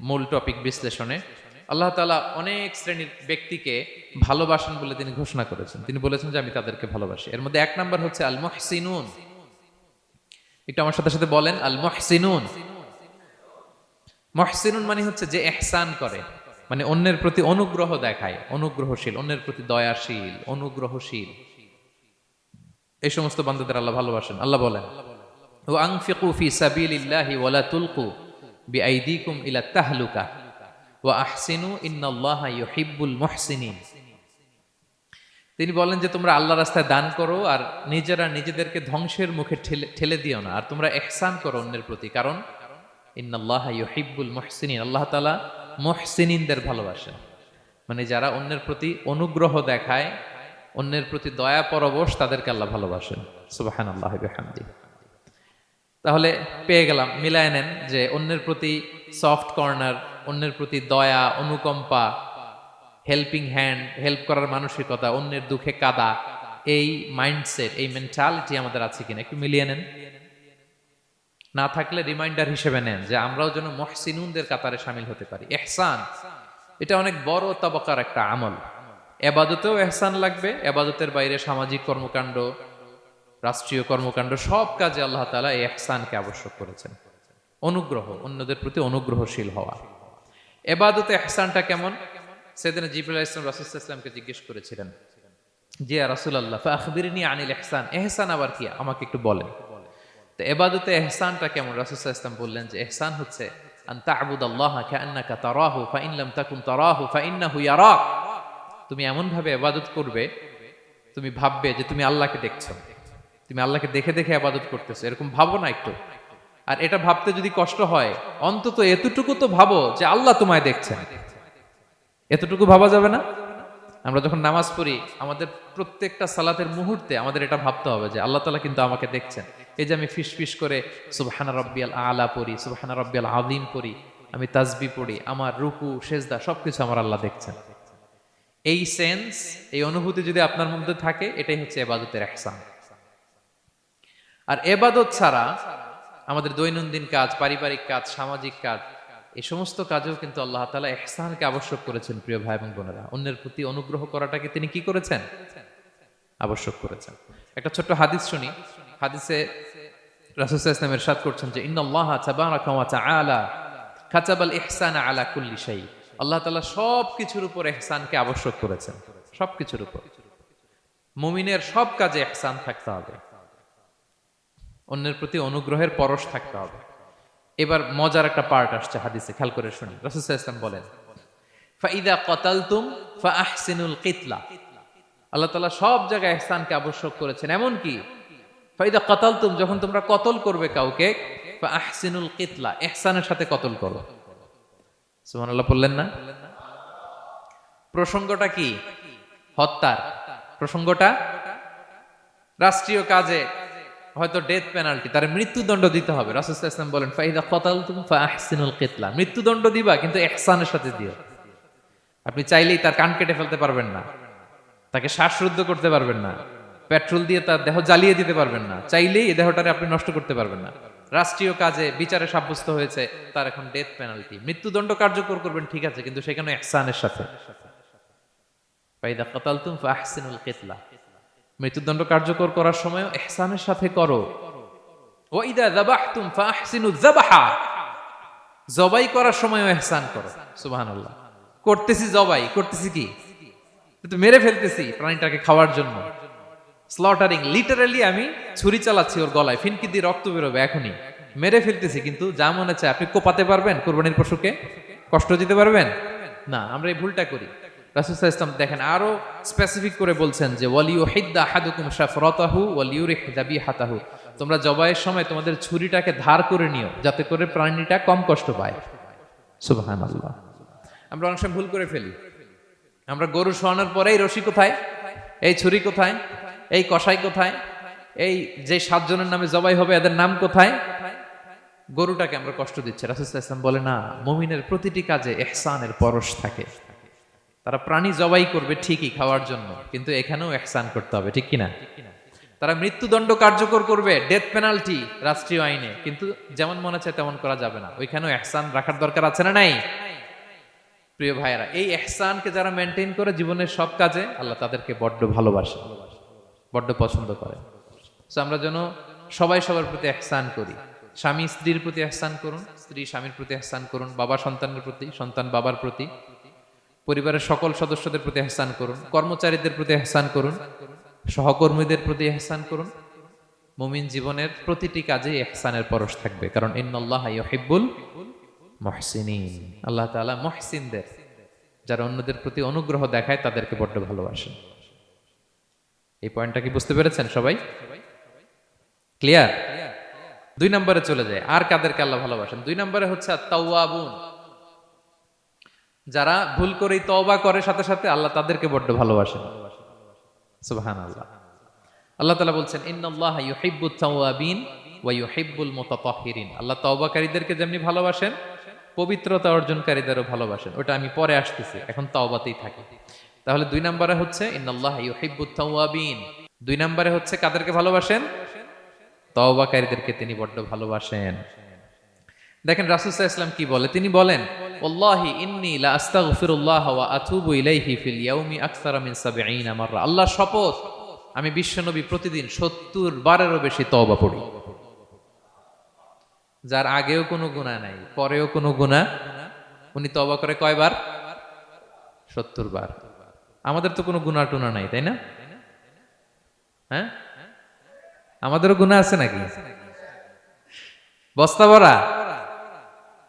মূল টপিক বিশ্লেষণে, আল্লাহ তাআলা অনেক শ্রেণির ব্যক্তিকে ভালোবাসেন বলে তিনি ঘোষণা করেছেন। তিনি বলেছেন যে, আমি তাদেরকে ভালোবাসি। এর মধ্যে এক নাম্বার হচ্ছে আল মুহসিনুন একটু আমার সাথে সাথে বলেন আল মুহসিনুন মহসিনুন মানে হচ্ছে যে, এহসান করে। মানে অন্যের প্রতি অনুগ্রহ দেখায়, অনুগ্রহশীল, অন্যের প্রতি দয়াশীল, অনুগ্রহশীল। এই সমস্ত বান্ধবদের আল্লাহ ভালোবাসেন। আল্লাহ বলেন ও আংফিকু ফি সাবিলিল্লাহি ওয়ালা তুলকু। বিআইদিকুম ইলা তাহলুকা। ওয়া আহসিনু ইন্নাল্লাহা ইউহিব্বুল মুহসিনিন। তিনি বলেন যে, তোমরা আল্লাহ রাস্তায় দান করো আর নিজেরা নিজেদেরকে ধ্বংসের মুখে ঠেলে দিও না। আর তোমরা এহসান করো অন্যের প্রতি। কারণ ইন্নাল্লাহ ইউহিব্বুল মুহসিনিন। আল্লাহ তাআলা মুহসিনিনদের ভালোবাসেন। মানে যারা অন্যের প্রতি অনুগ্রহ দেখায়, অন্যের প্রতি দয়া পরবশ তাদেরকে আল্লাহ ভালোবাসেন। সুবহানাল্লাহি বিহামদি তাহলে পেয়ে গেলাম। মিলায় নেন যে অন্যের প্রতি সফট কর্নার অন্যের প্রতি দয়া, অনুকম্পা হেল্পিং হ্যান্ড হেল্প করার মানসিকতা, অন্যের দুঃখে কাদা, এই মাইন্ডসেট এই মেন্টালিটি আমাদের আছে কিনা? একটু মিলিয়ে নেন। না থাকলে রিমাইন্ডার হিসেবে নেন যে আমরাও যেন মহসিনুনদের কাতারে সামিল হতে পারি। এহসান এটা অনেক বড় তবকার একটা আমল। এবাদতেও এহসান লাগবে, এবাদতের বাইরে সামাজিক কর্মকাণ্ড রাষ্ট্রীয় কর্মকাণ্ড, সব কাজে আল্লাহ তালা এই এহসানকে আবশ্যক করেছেন। অনুগ্রহ, অন্যদের প্রতি অনুগ্রহশীল হওয়া। এবাদতে এহসানটা কেমন? সেদিন জিবুল ইসলাম রাসুল ইসলামকে জিজ্ঞেস করেছিলেন জি রাসুল আল্লাহ আখবিরিনী আনিল এহসান এহসান আবার কি? আমাকে একটু বলেন। তো এবাদতে এহসানটা কেমন? রাসুল ইসলাম বললেন যে এহসান হচ্ছে তুমি এমন ভাবে ইবাদত করবে, তুমি ভাববে যে তুমি আল্লাহকে দেখছ। তুমি আল্লাহকে দেখে দেখে আবাদত করতেছো, এরকম ভাবো না একটু। আর এটা ভাবতে যদি কষ্ট হয়, অন্তত এতটুকু তো ভাবো যে আল্লাহ তোমায় দেখছেন এতটুকু ভাবা যাবে না? আমরা যখন নামাজ পড়ি, আমাদের প্রত্যেকটা সালাতের মুহূর্তে আমাদের এটা ভাবতে হবে যে আল্লাহ তালা কিন্তু আমাকে দেখছেন। এই যে আমি ফিস ফিস করে সুবহানা রব্বিয়াল আলা পড়ি, সুবহানা রব্বিয়াল আদিম পড়ি, আমি তাজবি পড়ি, আমার রুকু, সেজদা, সবকিছু আমার আল্লাহ দেখছেন। এই সেন্স, এই অনুভূতি যদি আপনার মধ্যে থাকে, এটাই হচ্ছে এবাদতের একসান আর এবাদত ছাড়া আমাদের দৈনন্দিন কাজ, পারিবারিক কাজ, সামাজিক কাজ এই সমস্ত কাজেও কিন্তু আল্লাহ তালা এহসানকে আবশ্যক করেছেন, প্রিয় ভাই এবং বোনেরা। অন্যের প্রতি অনুগ্রহ করাটাকে তিনি কি করেছেন? আবশ্যক করেছেন। একটা ছোট্ট হাদিস শুনি। হাদিসে করছেন যে আলা শাই। আল্লাহ তাআলা সব কিছুর উপর ইহসানকে আবশ্যক করেছেন। সব কিছুর উপর। মুমিনের সব কাজে ইহসান থাকতে হবে। অন্যের প্রতি অনুগ্রহের পরশ থাকতে হবে। এবার মজার একটা পার্ট আসছে হাদিসে, খেয়াল করে শুনি রাসুল ইসলাম বলেন, ফাইদা কতালতুম ফা আহসিনুল কিতলা। আল্লাহ তাআলা সব জায়গায় ইহসানকে আবশ্যক করেছেন। এমন কি? ফাইদা কতালতুম যখন তোমরা কতল করবে কাউকে ফা আহসিনুল কিতলা ইহসানের সাথে কতল করো। বললেন না? প্রসঙ্গটা কি? হত্যার। প্রসঙ্গটা? রাষ্ট্রীয় কাজে হয়তো ডেথ পেনাল্টি তার মৃত্যুদণ্ড দিতে হবে। রাসুল ইসলাম বলেন, ফাইদা কতাল তুমি কিতলা। মৃত্যুদণ্ড দিবা, কিন্তু এহসানের সাথে দিও। আপনি চাইলেই তার কান কেটে ফেলতে পারবেন না। তাকে শ্বাসরুদ্ধ করতে পারবেন না। পেট্রোল দিয়ে তার দেহ জ্বালিয়ে দিতে পারবেন না। চাইলেই এই দেহটারে আপনি নষ্ট করতে পারবেন না। রাষ্ট্রীয় কাজে বিচারে সাব্যস্ত হয়েছে, তার এখন ডেথ পেনাল্টি মৃত্যুদণ্ড কার্যকর করবেন, ঠিক আছে, কিন্তু সেখানে এহসানের সাথে। ফাইদা কতাল তুম কিতলা। মৃত্যুদণ্ড কার্যকর করার সময় এহসানের সাথে করো। জবাই করার সময় এহসান করো। সুবহানাল্লাহ। করতেছি জবাই। করতেছি কি? তো মেরে ফেলতেছি প্রাণীটাকে খাওয়ার জন্য। স্লটারিং লিটারালি আমি ছুরি চালাচ্ছি ওর গলায়। ফিনকি দিয়ে রক্ত বেরোবে এখনই। মেরে ফেলতেছি, কিন্তু যা মনে চায় আপনি কোপাতে পারবেন? কোরবানির পশুকে? কষ্ট দিতে পারবেন? না, আমরা এই ভুলটা করি। রাসুসাহ ইসলাম দেখেন, আরও স্পেসিফিক করে বলছেন যে ওয়ালিউ হিদ্দা হাদুকুম শাফরতাহু ওয়ালিউরিহ দাবি হাতাহু তোমরা জবাইয়ের সময় তোমাদের ছুরিটাকে ধার করে নিও, যাতে করে প্রাণীটা কম কষ্ট পায়। সুবহানাল্লাহ। আমরা অনেক সময় ভুল করে ফেলি। আমরা গরু শোয়ানোর পরে এই রশি কোথায়? এই ছুরি কোথায়? এই কষাই কোথায়? এই যে সাতজনের নামে জবাই হবে, এদের নাম কোথায়? গরুটাকে আমরা কষ্ট দিচ্ছি। রাসুসাহ ইসলাম বলে, না, মমিনের প্রতিটি কাজে এহসানের পরশ থাকে। তারা প্রাণী জবাই করবে ঠিকই খাওয়ার জন্য, কিন্তু এখানেও এহসান করতে হবে, ঠিক কিনা? তারা মৃত্যুদণ্ড কার্যকর করবে ডেথ পেনাল্টি রাষ্ট্রীয় আইনে, কিন্তু যেমন মনে চায় তেমন করা যাবে না। ওইখানেও এহসান রাখার দরকার আছে না নাই? প্রিয় ভাইয়েরা, এই এহসানকে যারা মেনটেন করে জীবনের সব কাজে, আল্লাহ তাদেরকে বড্ড ভালোবাসে, বড্ড পছন্দ করে। তো আমরা যেন সবাই সবার প্রতি এহসান করি। স্বামী স্ত্রীর প্রতি এহসান করুন, স্ত্রী স্বামীর প্রতি এহসান করুন, বাবা সন্তানের প্রতি, সন্তান বাবার প্রতি। পরিবারের সকল সদস্যদের প্রতি এহসান করুন, কর্মচারীদের প্রতি এহসান করুন, সহকর্মীদের প্রতি এহসান করুন। মুমিন জীবনের প্রতিটি কাজে এহসানের পরশ থাকবে, কারণ ইন্নাল্লাহ ইউহিব্বুল মহসিনিন। আল্লাহ তাআলা মহসিনদের, যারা অন্যদের প্রতি অনুগ্রহ দেখায় তাদেরকে বড্ড ভালোবাসেন। এই পয়েন্টটা কি বুঝতে পেরেছেন সবাই? ক্লিয়ার? দুই নম্বরে চলে যায়, আর কাদেরকে আল্লাহ ভালোবাসেন? দুই নম্বরে হচ্ছে তাওয়াবুন যারা ভুল করেই তওবা করে, সাথে সাথে আল্লাহ তাদেরকে বড্ড ভালোবাসেন। আল্লাহ আল্লাহ তালা বলছেন, ইন্নাল্লাহ ইউহিব্বুত তাওয়াবিন ওয়া ইউহিব্বুল মুতাতাহহিরিন আল্লাহ তওবাকারীদেরকে যেমনি ভালোবাসেন, পবিত্রতা অর্জনকারীদেরও ভালোবাসেন। ওটা আমি পরে আসতেছি, এখন তাওবাতেই থাকি। তাহলে দুই নম্বরে হচ্ছে, ইন্নাল্লাহ ইউহিব্বুত তাওয়াবিন। দুই নম্বরে হচ্ছে, কাদেরকে ভালোবাসেন? তওবাকারীদেরকে তিনি বড্ড ভালোবাসেন। দেখেন রাসূল ইসলাম কি বলে? তিনি বলেন ওয়াল্লাহি ইন্নী লা আস্তাগফিরুল্লাহ ওয়া আতুবু ইলাইহি ফিল ইয়াউমি আকসারা 70 মাররা। আল্লাহ শপথ, আমি বিশ্বনবী প্রতিদিন 70 বারেরও বেশি পড়ি। যার আগেও কোনো গুনাহ নাই, পরেও কোনো গুনাহ, উনি তওবা করে কয়বার? 70 বার। আমাদের তো কোনো গুনাহ টুনা নাই, তাই না? হ্যাঁ? আমাদেরও গুনাহ আছে নাকি? বস্তা ভরা?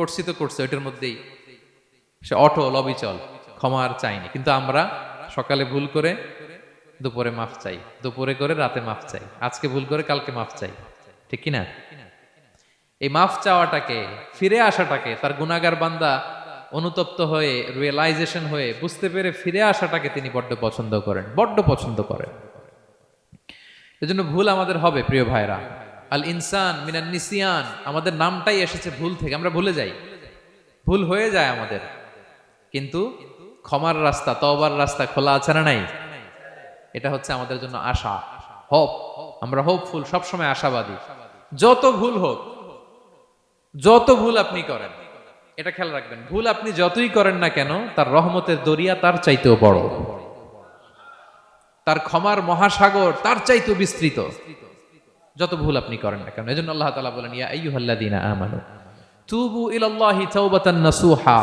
করছি তো করছে, ওইটার মধ্যেই। সে অটো লবিচল ক্ষমা আর চাইনি। কিন্তু আমরা সকালে ভুল করে দুপুরে মাফ চাই। দুপুরে করে রাতে মাফ চাই। আজকে ভুল করে কালকে মাফ চাই। ঠিক কিনা? এই মাফ চাওয়াটাকে, ফিরে আসাটাকে, তার গুনাগার বান্দা অনুতপ্ত হয়ে রিয়েলাইজেশন হয়ে, বুঝতে পেরে ফিরে আসাটাকে তিনি বড্ড পছন্দ করেন। বড্ড পছন্দ করেন। এজন্য ভুল আমাদের হবে, প্রিয় ভাইরা আল ইনসান মিনান নিসিয়ান, আমাদের নামটাই এসেছে ভুল থেকে, আমরা ভুলে যাই। ভুল হয়ে যায় আমাদের। কিন্তু ক্ষমার রাস্তা তবার রাস্তা খোলা আছে না নাই? এটা হচ্ছে আমাদের জন্য আশা হোপ আমরা হোপফুল সবসময় আশাবাদী। যত ভুল হোক, যত ভুল আপনি করেন, এটা খেয়াল রাখবেন, ভুল আপনি যতই করেন না কেন, তার রহমতের দরিয়া তার চাইতেও বড়। তার ক্ষমার মহাসাগর তার চাইতেও বিস্তৃত। যত ভুল আপনি করেন না কেন? এজন্য আল্লাহ তাআলা বলেন, ইয়া আইয়ুহাল্লাযীনা আমানু, তুবু ইলাল্লাহি তাওবাতান নাসুহা।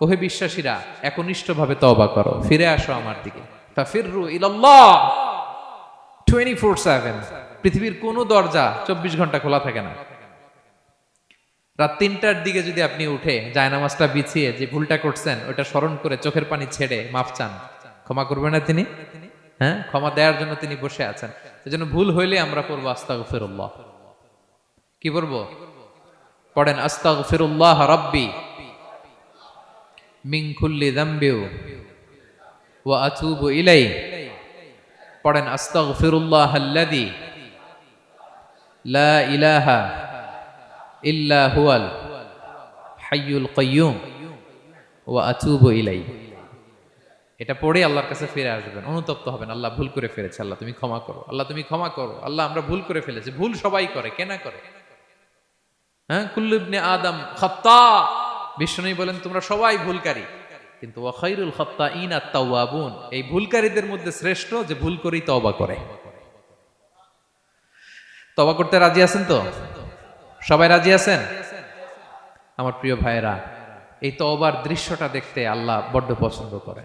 ওহে বিশ্বাসীরা, একনিষ্ঠভাবে তওবা করো, ফিরে আসো আমার দিকে। ফাফিররু ইলাল্লাহ। 24/7 পৃথিবীর কোনো দরজা 24 ঘণ্টা খোলা থাকে না। রাত তিনটার দিকে যদি আপনি উঠে জায়নামাজটা বিছিয়ে যে ভুলটা করছেন ওটা স্মরণ করে চোখের পানি ছেড়ে মাফ চান। ক্ষমা করবে না তিনি? হ্যাঁ? ক্ষমা দেওয়ার জন্য তিনি বসে আছেন। সেজন্য ভুল হইলে আমরা পড়ব আস্তাগফিরুল্লাহ। কি পড়ব পড়েন, আস্তাগফিরুল্লাহ রাব্বি মিন কুল্লি যামবিউ ওয়া আতুবু ইলাই পড়েন, আস্তাগফিরুল্লাহ আল্লাযী লা ইলাহা ইল্লা হুয়াল হাইয়ুল কাইয়ুম ওয়া আতুবু ইলাই এটা পড়ে আল্লাহর কাছে ফিরে আসবেন, অনুতপ্ত হবেন, আল্লাহ ভুল করে ফেলেছে, আল্লাহ তুমি ক্ষমা করো, আল্লাহ তুমি ক্ষমা করো, আল্লাহ আমরা ভুল করে ফেলেছি, ভুল সবাই করে কেনা করে? হ্যাঁ কুল্লুবনে আদম খত্তা বিষ্ণু বলেন, তোমরা সবাই ভুলকারী। কিন্তু ওয়াখাইরুল খত্তা ইন আত্মাউয়াবুন এই ভুলকারীদের মধ্যে শ্রেষ্ঠ যে ভুল করেই তবা করে। তবা করতে রাজি আছেন তো? সবাই রাজি আছেন? আমার প্রিয় ভাইয়েরা, এই তওবার দৃশ্যটা দেখতে আল্লাহ বড্ড পছন্দ করে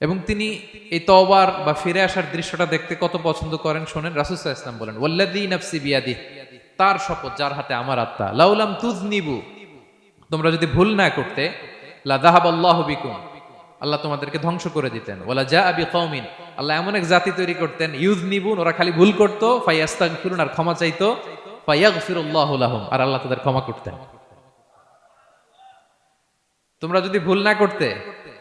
এবং তিনি এই তওবার বা ফিরে আসার দৃশ্যটা দেখতে কত পছন্দ করেন শোনেন রাসুসাহ ইসলাম বলেন ওয়াল্লাদি নাফসি বিয়াদি তার শপথ, যার হাতে আমার আত্মা। লাউলাম তুজনিবু তোমরা যদি ভুল না করতে, লা দাহাব আল্লাহ বিকুম আল্লাহ তোমাদেরকে ধ্বংস করে দিতেন। ওলা যা আবি কওমিন আল্লাহ এমন এক জাতি তৈরি করতেন ইউজ নিবুন ওরা খালি ভুল করতো ফাইয়াস্তাগফিরুন আর ক্ষমা চাইতো ফাইয়াগফিরুল্লাহু লাহুম আর আল্লাহ তাদের ক্ষমা করতেন। তোমরা যদি ভুল না করতে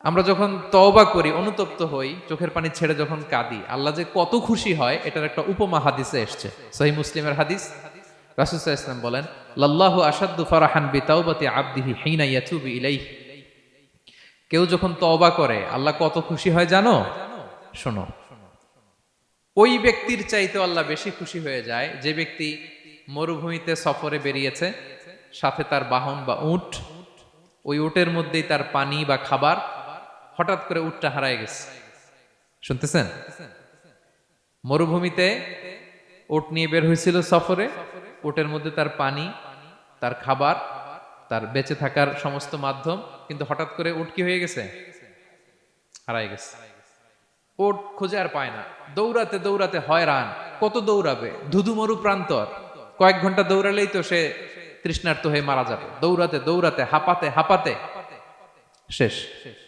আমরা যখন তওবা করি, অনুতপ্ত হই, চোখের পানি ছেড়ে যখন কাঁদি, আল্লাহ যে কত খুশি হয়, এটার একটা উপমা হাদিসে এসছে। সহি মুসলিমের হাদিস। আলাইহি ওয়াসাল্লাম বলেন, লাল্লাহু আশাদ্দু ফারাহান বিতাওবাতি আবদিহি হিনা ইয়াতুবু ইলাইহি। কেউ যখন তওবা করে, আল্লাহ কত খুশি হয় জানো? শোনো। ওই ব্যক্তির চাইতে আল্লাহ বেশি খুশি হয়ে যায়, যে ব্যক্তি মরুভূমিতে সফরে বেরিয়েছে, সাথে তার বাহন বা উট, ওই উটের মধ্যেই তার পানি বা খাবার হঠাৎ করে উটটা হারায় গেছে। শুনতেছেন? মরুভূমিতে উট নিয়ে বের হয়েছিল সফরে। উটের মধ্যে তার পানি, তার খাবার, তার বেঁচে থাকার সমস্ত মাধ্যম, কিন্তু হঠাৎ করে উট কি হয়ে গেছে? হারাই গেছে। ওট খুঁজে আর পায় না। দৌড়াতে দৌড়াতে হয়রান। কত দৌড়াবে? ধুধু মরু প্রান্তর। কয়েক ঘণ্টা দৌড়ালেই তো সে তৃষ্ণার্ত হয়ে মারা যাবে। দৌড়াতে দৌড়াতে, হাঁপাতে হাঁপাতে। শেষ শেষ।